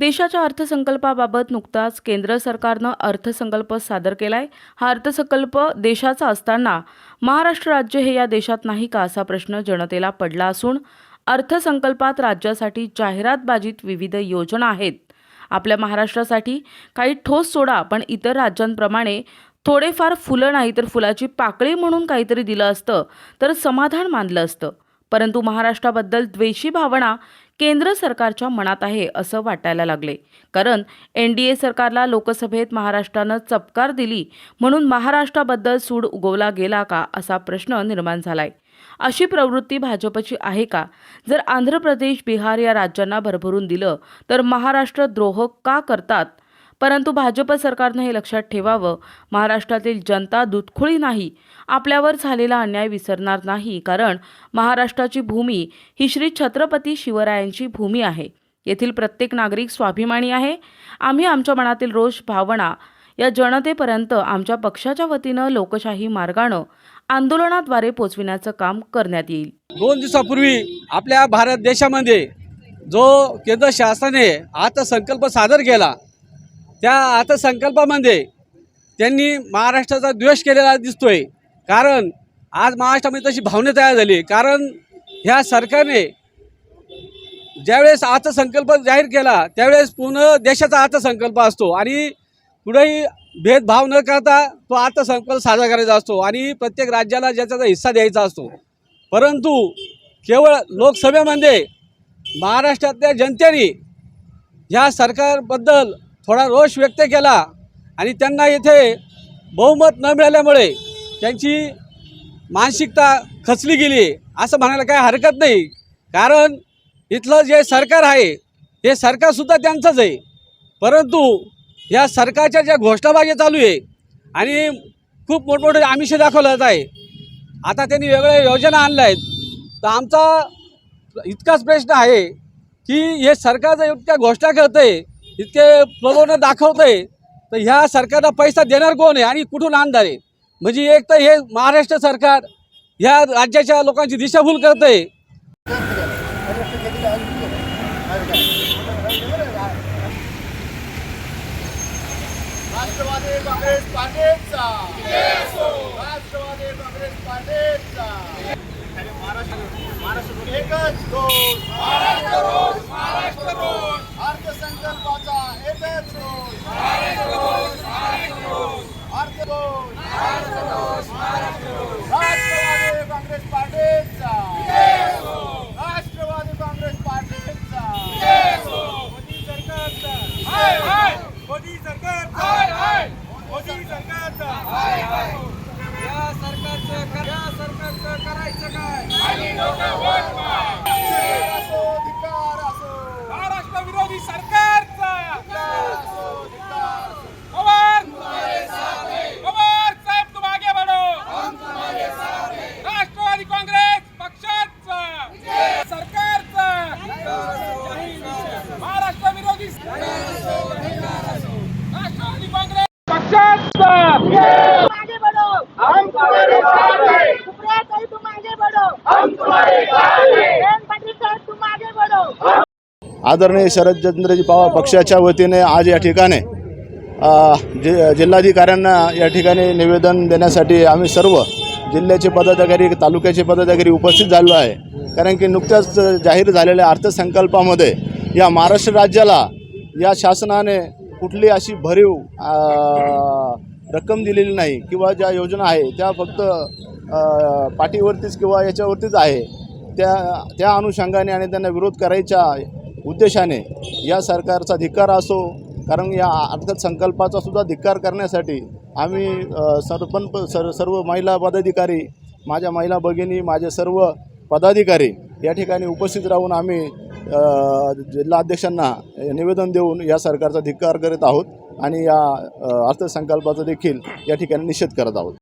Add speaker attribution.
Speaker 1: देशाच्या अर्थसंकल्पाबाबत नुकताच केंद्र सरकारनं अर्थसंकल्प सादर केलाय. हा अर्थसंकल्प देशाचा असताना महाराष्ट्र राज्य हे या देशात नाही का असा प्रश्न जनतेला पडला असून अर्थसंकल्पात राज्यासाठी जाहिरातबाजीत विविध योजना आहेत. आपल्या महाराष्ट्रासाठी काही ठोस सोडा पण इतर राज्यांप्रमाणे थोडेफार फुलं नाही तर फुलाची पाकळी म्हणून काहीतरी दिलं असतं तर समाधान मानलं असतं. परंतु महाराष्ट्राबद्दल द्वेषी भावना केंद्र सरकारच्या मनात आहे असं वाटायला लागले. कारण एन डी ए सरकारला लोकसभेत महाराष्ट्रानं चपकार दिली म्हणून महाराष्ट्राबद्दल सूड उगवला गेला का असा प्रश्न निर्माण झालाय. अशी प्रवृत्ती भाजपची आहे का? जर आंध्र प्रदेश बिहार या राज्यांना भरभरून दिलं तर महाराष्ट्र द्रोह का करतात? परंतु भाजप सरकारनं हे लक्षात ठेवावं. महाराष्ट्रातील जनता दुधखुळी नाही. आपल्यावर झालेला अन्याय विसरणार नाही कारण महाराष्ट्राची भूमी ही श्री छत्रपती शिवरायांची भूमी आहे. येथील प्रत्येक नागरिक स्वाभिमानी आहे. आम्ही आमच्या मनातील रोष भावना या जनतेपर्यंत आमच्या पक्षाच्या वतीनं लोकशाही मार्गानं आंदोलनाद्वारे पोचविण्याचं काम करण्यात येईल.
Speaker 2: दोन दिवसापूर्वी आपल्या भारत देशामध्ये जो केंद्र शासनाने अर्थसंकल्प सादर केला त्या अर्थसंकल्पामध्ये त्यांनी महाराष्ट्राचा द्वेष केलेला दिसतोय. कारण आज महाराष्ट्रामध्ये तशी भावना तयार झाली. कारण ह्या सरकारने ज्यावेळेस अर्थसंकल्प जाहीर केला त्यावेळेस पूर्ण देशाचा अर्थसंकल्प असतो. आणि कुठेही भेदभाव न करता तो अर्थसंकल्प साजरा करायचा असतो. आणि प्रत्येक राज्याला ज्याचा हिस्सा द्यायचा असतो. परंतु केवळ लोकसभेमध्ये महाराष्ट्रातल्या जनतेने ह्या सरकारबद्दल थोडा रोष व्यक्त केला आणि त्यांना येथे बहुमत न मिळाल्यामुळे त्यांची मानसिकता खचली गेली. असं म्हणायला काही हरकत नाही. कारण इथलं जे सरकार आहे हे सरकारसुद्धा त्यांचंच आहे. परंतु या सरकारच्या ज्या घोषणाबाजी चालू आहे आणि खूप मोठमोठे आमिष दाखवलं जात आहे आता त्यांनी वेगळ्या योजना आणल्या आहेत. तर आमचा इतकाच प्रश्न आहे की हे सरकार जर इतक्या घोषणा करतं आहे इतके प्रलोभनं दाखवतं आहे तर ह्या सरकारला पैसा देणार कोण आहे आणि कुठून आणणार आहे? म्हणजे एक तर हे महाराष्ट्र सरकार ह्या राज्याच्या लोकांची दिशाभूल करतं आहे
Speaker 3: राष्ट्रवादी काँग्रेस पार्टीचा. राष्ट्रवादी काँग्रेस पार्टीचा. महाराष्ट्र एकच दोष अर्थसंकल्पाचा एकच दोष अर्थ दोष राष्ट्रवादी काँग्रेस पार्टीचा राष्ट्रवादी काँग्रेस पार्टीचा. मोदी सरकारचा मोदी सरकारचा. मोदी सरकारचा. या सरकारचं या सरकारचं करायचं काय असो धिक्कार असो
Speaker 4: महाराष्ट्र विरोधी सरकारचा
Speaker 3: असो धिक्कार असो
Speaker 4: पवार पवार साहेब तुम आगे बढ़ो राष्ट्रवादी काँग्रेस पक्षाचा सरकारचा महाराष्ट्र विरोधी राष्ट्रवादी काँग्रेस पक्षाचा
Speaker 5: आगे बढ़ो हम तुम्हारे साथ हैं। सुप्रिया ताई तुम आगे बढ़ो। हम तुम्हारे साथ हैं। जयंत पाटील साहब तुम आगे बढ़ो।
Speaker 6: आदरणीय शरदचंद्रजी पवार पक्षाच्या वतीने आज या ठिकाणी जि जिल्हाधिकाऱ्यांना या ठिकाणी निवेदन देण्यासाठी आम्ही सर्व जिल्ह्याचे पदाधिकारी तालुक्याचे पदाधिकारी उपस्थित झालो आहे. कारण की नुकत्याच जाहीर झालेल्या अर्थसंकल्पामध्ये या महाराष्ट्र राज्याला या शासनाने कुठली अशी भरीव रक्कम दिलेली नाही किंवा ज्या योजना आहे त्या फक्त पाठीवरतीच किंवा याच्यावरतीच आहे त्या त्या अनुषंगाने आणि त्यांना विरोध करायच्या उद्देशाने या सरकारचा धिक्कार असो कारण या अर्थसंकल्पाचा सुद्धा धिक्कार करण्यासाठी आम्ही सरपंच सर सर्व महिला पदाधिकारी माझ्या महिला भगिनी माझे सर्व पदाधिकारी या ठिकाणी उपस्थित राहून आम्ही जिल्हाध्यक्षांना निवेदन देऊन या सरकारचा धिक्कार करीत आहोत. आणि या अर्थसंकल्पाचा देखील या ठिकाणी निषेध करत आहोत.